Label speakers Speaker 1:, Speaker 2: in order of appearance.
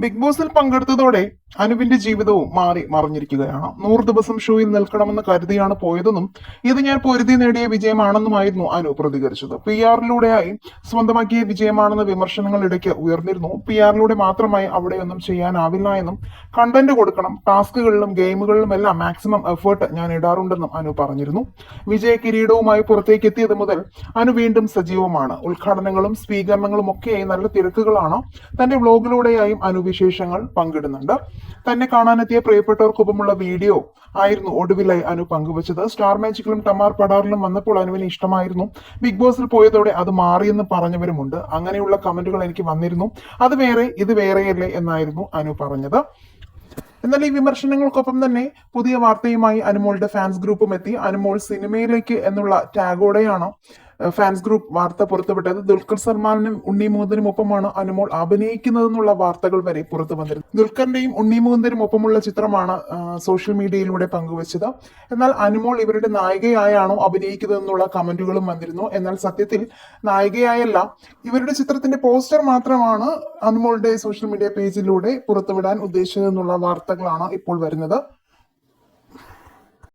Speaker 1: Big ബോസിൽ പങ്കെടുത്തതോടെ അനുവിന്റെ ജീവിതവും മാറി മറിഞ്ഞിരിക്കുകയാണ്. നൂറ് ദിവസം ഷോയിൽ നിൽക്കണമെന്ന് കരുതിയാണ് പോയതെന്നും ഇത് ഞാൻ പൊരുതി നേടിയ വിജയമാണെന്നുമായിരുന്നു അനു പ്രതികരിച്ചത്. പി ആറിലൂടെയായി സ്വന്തമാക്കിയ വിജയമാണെന്ന വിമർശനങ്ങൾ ഇടയ്ക്ക് ഉയർന്നിരുന്നു പി ആറിലൂടെ മാത്രമായി അവിടെയൊന്നും ചെയ്യാനാവില്ല എന്നും കണ്ടന്റ് കൊടുക്കണം ടാസ്കുകളിലും ഗെയിമുകളിലും എല്ലാം മാക്സിമം എഫേർട്ട് ഞാൻ ഇടാറുണ്ടെന്നും അനു പറഞ്ഞിരുന്നു. വിജയ കിരീടവുമായി പുറത്തേക്ക് എത്തിയത് മുതൽ അനു വീണ്ടും സജീവമാണ്. ഉദ്ഘാടനങ്ങളും സ്വീകരണങ്ങളും ഒക്കെയായി നല്ല തിരക്കുകളാണ്. തന്റെ വ്ലോഗിലൂടെയായും അനുവിശേഷങ്ങൾ പങ്കിടുന്നുണ്ട്. തന്നെ കാണാനെത്തിയ പ്രിയപ്പെട്ടവർക്കൊപ്പമുള്ള വീഡിയോ ആയിരുന്നു ഒടുവിലായി അനു പങ്കുവച്ചത്. സ്റ്റാർ മാജിക്കിലും ടമാർ പടാറിലും വന്നപ്പോൾ അനുവിന് ഇഷ്ടമായിരുന്നു. ബിഗ് ബോസിൽ പോയതോടെ അത് മാറിയെന്ന് പറഞ്ഞവരുമുണ്ട്. അങ്ങനെയുള്ള കമന്റുകൾ എനിക്ക് വന്നിരുന്നു. അത് വേറെ ഇത് വേറെയല്ലേ എന്നായിരുന്നു അനു പറഞ്ഞത്. എന്നാൽ ഈ വിമർശനങ്ങൾക്കൊപ്പം തന്നെ പുതിയ വാർത്തയുമായി അനുമോളുടെ ഫാൻസ് ഗ്രൂപ്പും എത്തി. അനുമോൾ സിനിമയിലേക്ക് എന്നുള്ള ടാഗോടെയാണ് ഫാൻസ് ഗ്രൂപ്പ് വാർത്ത പുറത്തുവിട്ടത് ദുൽഖർ സൽമാനും ഉണ്ണി മുകുന്ദനും ഒപ്പമാണ് അനുമോൾ അഭിനയിക്കുന്നതെന്നുള്ള വാർത്തകൾ വരെ പുറത്തു വന്നിരുന്നു. ദുൽഖറിന്റെയും ഉണ്ണി മുകുന്ദനും ഒപ്പമുള്ള ചിത്രമാണ് സോഷ്യൽ മീഡിയയിലൂടെ പങ്കുവച്ചത്. എന്നാൽ അനുമോൾ ഇവരുടെ നായികയായാണോ അഭിനയിക്കുന്നതെന്നുള്ള കമന്റുകളും വന്നിരുന്നു. എന്നാൽ സത്യത്തിൽ നായികയായല്ല ഇവരുടെ ചിത്രത്തിന്റെ പോസ്റ്റർ മാത്രമാണ് അനുമോളുടെ സോഷ്യൽ മീഡിയ പേജിലൂടെ പുറത്തുവിടാൻ ഉദ്ദേശിച്ചതെന്നുള്ള വാർത്തകളാണ് ഇപ്പോൾ വരുന്നത്.